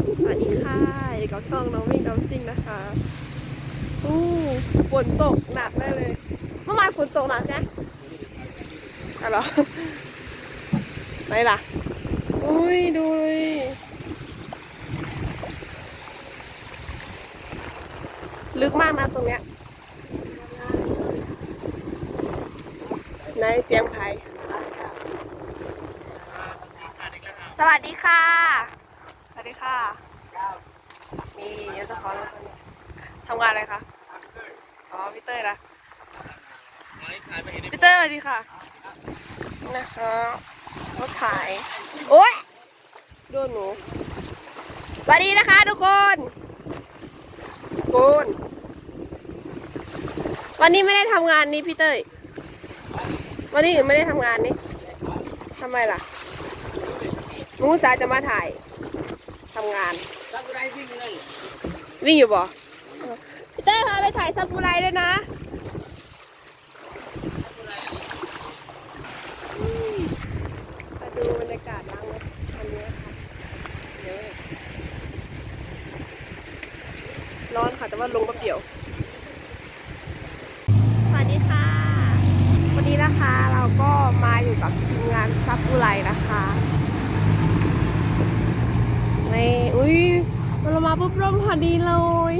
สวัสดีค่ะอยู่กับช่องน้องวิ่งน้ำซิ่งนะคะอู้ฝนตกหนักได้เลย เมื่อวานฝนตกหนักไงอะเหรอไหนล่ะ อุ้ยดูดิลึกมากนะตรงเนี้ยในเสียงไทยสวัสดีค่ะ ค่ะนี่เจ้าของรถคันนี้ทำงานอะไรคะ อ๋อพี่เต้ยนะพี่เต้ยสวัสดีค่ะ นะคะรถถ่าย โอ๊ยโดนหนูสวัสดีนะคะทุกคนคุณวันนี้ไม่ได้ทำงานนี่พี่เต้ย วันนี้ไม่ได้ทำงานนี่ทำไมล่ะหนูจ๋าห์จะมาถ่าย ทำงาน ซากุไรวิ่งเลยวิ่งอยู่บ่พี่เต้ยพาไปถ่ายซาบูไรด้วยนะอืมมาดูบรรยากาศล้างรถคันนี้ค่ะเดี๋ยวร้อนค่ะแต่ว่าลงมาเปี่ยว สวัสดีค่ะ วันนี้นะคะเราก็มาอยู่กับทีมงานซับบูไรนะคะในอุ้ยเรา มาปุ๊บร่มพอดีเลย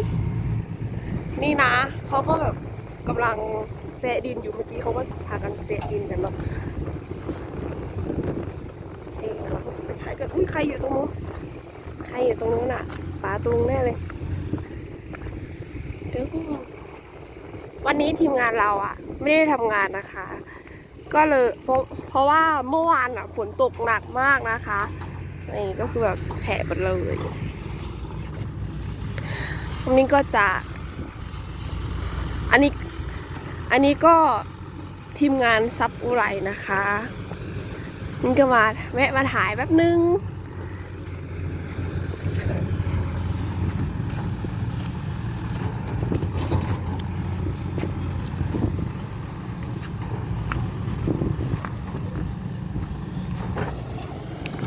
นี่นะเขาก็แบบกำลังเซดินอยู่เมื่อกี้เขาก็พากันเซดินกันเนาะเองเราก็จะไปถ่ายกันอุ้ยใครอยู่ตรงนู้นใครอยู่ตรงนู้นอะป๋าตุงแน่เลยเดี๋ยวกูวันนี้ทีมงานเราอะ ไม่ได้ทำงานนะคะ ก็เลยเพราะเพราะว่าเมื่อวานอะฝนตกหนักมากนะคะนี่ก็คือแบบแฉะหมดเลย วันนี้ก็จะ อันนี้อันนี้ก็ทีมงานซับอุไรนะคะนี่ก็มาแวะมาถ่ายแป๊บนึง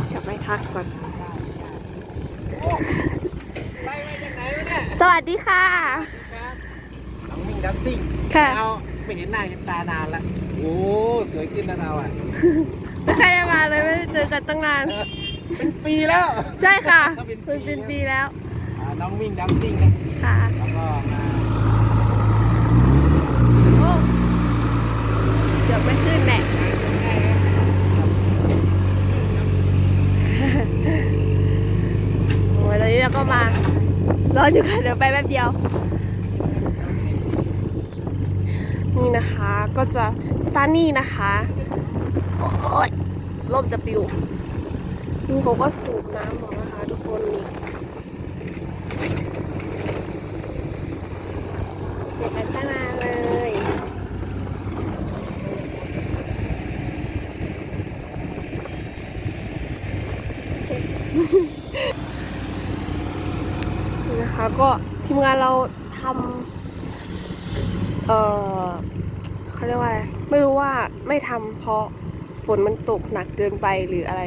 เดี๋ยวไปทักก่อน ไปมาจากไหนวะเนี่ย สวัสดีค่ะครับน้องวิ่งดับซิ่งค่ะ เราไม่เห็นหน้าเห็นตานานละโอ้สวยขึ้นนะเราอะไม่เคยได้มาเลยไม่ได้เจอกันตั้งนานเป็นปีแล้ว ใช่ค่ะเป็นปีมันเป็นปีแล้วอ่าน้องวิ่งดับซิ่งนะค่ะแล้วก็มาโอ้เดี๋ยวไม่ขึ้นแหละโอ้ยตอนนี้เราก็มา รออยู่ค่ะเดี๋ยวไปแป๊บเดียว นี่นะคะก็จะสตานี่นะคะโอ้ยลมจะปิวดูเขาก็สูบน้ำออกนะคะทุกคนนี่เจอกันตั้งนานเลย ก็ทีมงานเราทำเออเขาเรียกว่าอะไรไม่รู้ว่าไม่ทำเพราะฝนมันตกหนักเกินไปหรืออะไร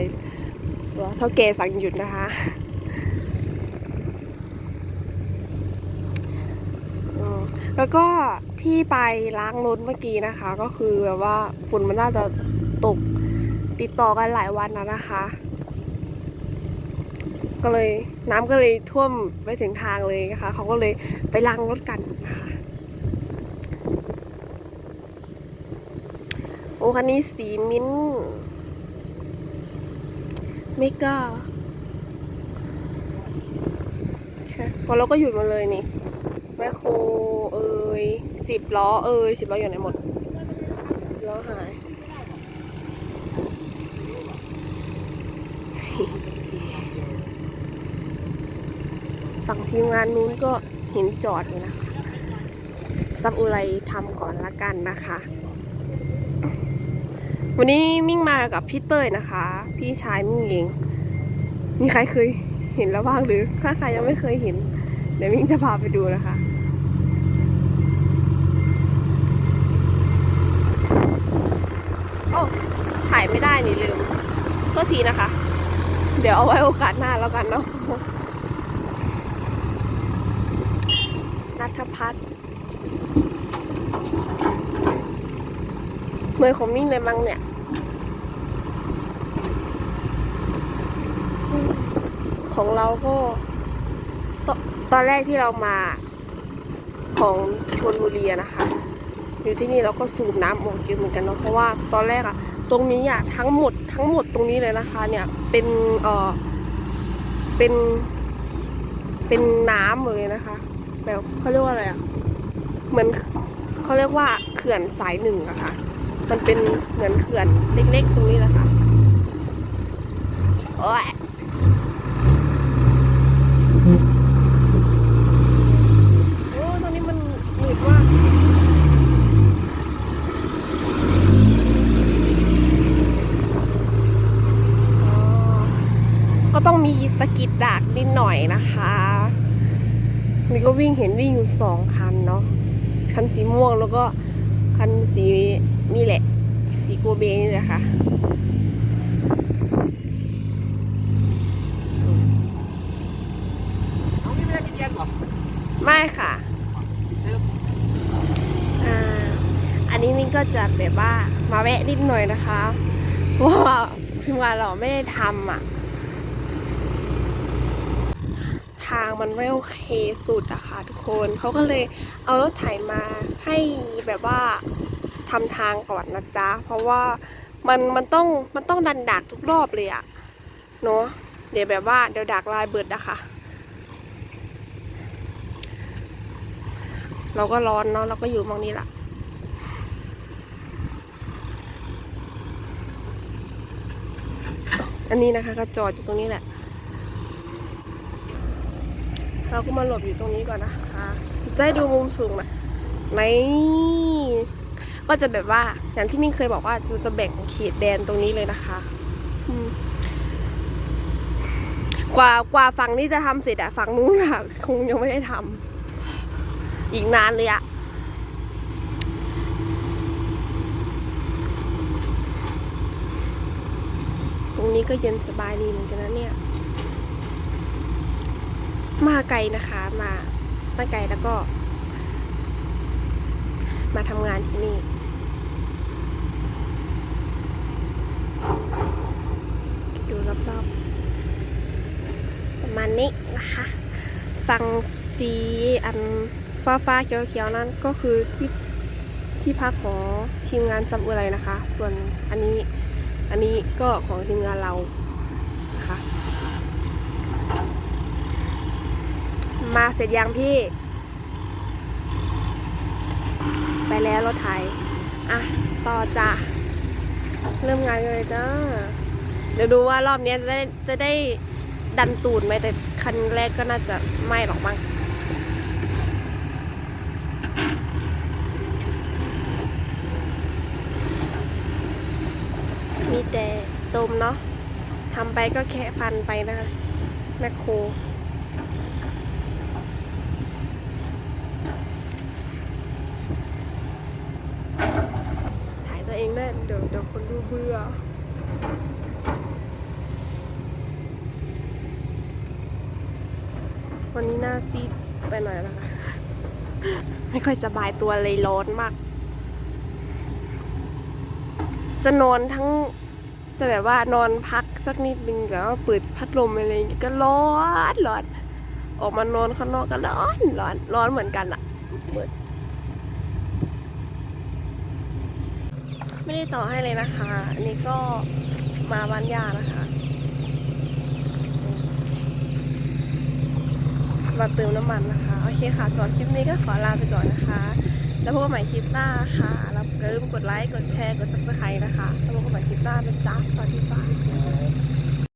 ว่าเท่าแกสั่งหยุดนะคะ แล้วก็ที่ไปล้างรถเมื่อกี้นะคะ ก็คือแบบว่าฝนมันน่าจะตกติดต่อกันหลายวันนะนะคะ ก็เลยน้ำก็เลยท่วมไปถึงทางเลยนะคะเขาก็เลยไปล้างรถกันนะคะโอ้คันนี้สีมิ้นท์เมกาค่ะพอเราก็หยุดมาเลยนี่แมคโครเอ่ยสิบล้อเอ่ยสิบล้ออยู่ไหนหมดล้อหาย ฝั่งทีมงานนู้นก็เห็นจอดอยู่นะคะซับอุไรทำก่อนละกันนะคะ วันนี้มิ่งมากับพี่เต้ยนะคะ พี่ชายมิ่งเองมีใครเคยเห็นแล้วบ้างหรือถ้าใครยังไม่เคยเห็น เดี๋ยวมิ่งจะพาไปดูนะคะโอ้ถ่ายไม่ได้นี่ลืมโทษทีนะคะ เดี๋ยวเอาไว้โอกาสหน้าแล้วกันเนาะ พัดเหมือนของมิ่งเลยมั้งเนี่ยของเราก็ตตอนแรกที่เรามาของชนบุรีนะคะ อยู่ที่นี่เราก็สูบน้ำออกเยอะเหมือนกันเนาะเพราะว่าตอนแรกอะตรงนี้อะทั้งหมดทั้งหมดตรงนี้เลยนะคะ เนี่ยเป็นเออเป็นเป็นน้ำหมดเลยนะคะ แบบเขาเรียกว่าอะไรอะเหมือนเขาเรียกว่าเขื่อนสายหนึ่งอะค่ะ มันเป็นเหมือนเขื่อนเล็กๆตรงนี้แหละค่ะโอ้ยโอ้ตอนนี้มันหนืดมากก็ต้องมีสกิดดักนิดหน่อยนะคะ นี่ก็วิ่งเห็นวิ่งอยู่สองคันเนาะคันสีม่วงแล้วก็คันสีนี่แหละ สีโกเบนี่แหละค่ะน้องนี่ไม่ได้กินเย็นเหรอไม่ค่ะอ่าอันนี้มิ้นก็จะแบบว่ามาแวะนิดหน่อยนะคะ เพราะว่าพี่วานเราไม่ได้ทำอะ ทางมันไม่โอเคสุดอะค่ะทุกคนเขาก็เลยเอารถไถมาให้แบบว่าทำทางก่อนนะจ๊ะ เพราะว่ามันมันต้องมันต้องดันดักทุกรอบเลยอะเนาะเดี๋ยวแบบว่าเดี๋ยวดักลายเบิดอะค่ะเราก็ร้อนเนาะเราก็อยู่มองนี้ละอันนี้นะคะก็จอดอยู่ตรงนี้แหละ เราก็มาหลบอยู่ตรงนี้ก่อนนะคะจะได้ดูมุมสูงนะนี่ก็จะแบบว่าอย่างที่มิ่งเคยบอกว่าเราจะแบ่งเขตแดนตรงนี้เลยนะคะกว่ากว่าฝั่งนี้จะทำเสร็จอะฝั่งนู้นอะคงยังไม่ได้ทำอีกนานเลยอะตรงนี้ก็เย็นสบายดีเหมือนกันนะเนี่ย มาไกลนะคะ มามาไกลแล้วก็ มาทำงานที่นี่ดูรอบๆ ประมาณนี้นะคะฝั่งสีอันฟ้าฟ้าๆเขียวๆ นั้นก็คือที่ที่พักของทีมงานซัมอร์ไรนะคะ ส่วนอันนี้อันนี้ก็ของทีมงานเรานะคะ มา เสร็จยังพี่ ไปแล้วรถไถอะ ต่อจ้ะ เริ่มงานกันเลยจ้า เดี๋ยวดูว่ารอบนี้จะได้จะได้ดันตูดไหมแต่คันแรกก็น่าจะไม่หรอกมั้งมีแต่ตมเนาะทำไปก็แค่ฟันไปนะคะ แมคโคร ถ่ายตัวเดี๋ยวเดี๋ยวคนดูเบื่อวันนี้หน้าซีดไปหน่อยนะคะ ไม่ค่อยสบายตัวเลยร้อนมาก จะนอนทั้งจะแบบว่านอนพักสักนิดนึงแล้วเปิดพัดลมอะไรอย่างเงี้ยก็ร้อนร้อนออกมานอนข้างนอกก็ร้อนร้อนร้อนเหมือนกันอะเปิด ไม่ได้ต่อให้เลยนะคะ อันนี้ก็มาบ้านยานะคะ มาเติมน้ำมันนะคะ โอเคค่ะสำหรับคลิปนี้ก็ขอลาไปก่อนนะคะ แล้วพบกันใหม่คลิปหน้าค่ะแล้วอย่าลืมกดไลค์ กดแชร์ กดซับสไครต์นะคะ แล้วพบกันใหม่คลิปหน้าเป็นจ้าสวัสดีจ้า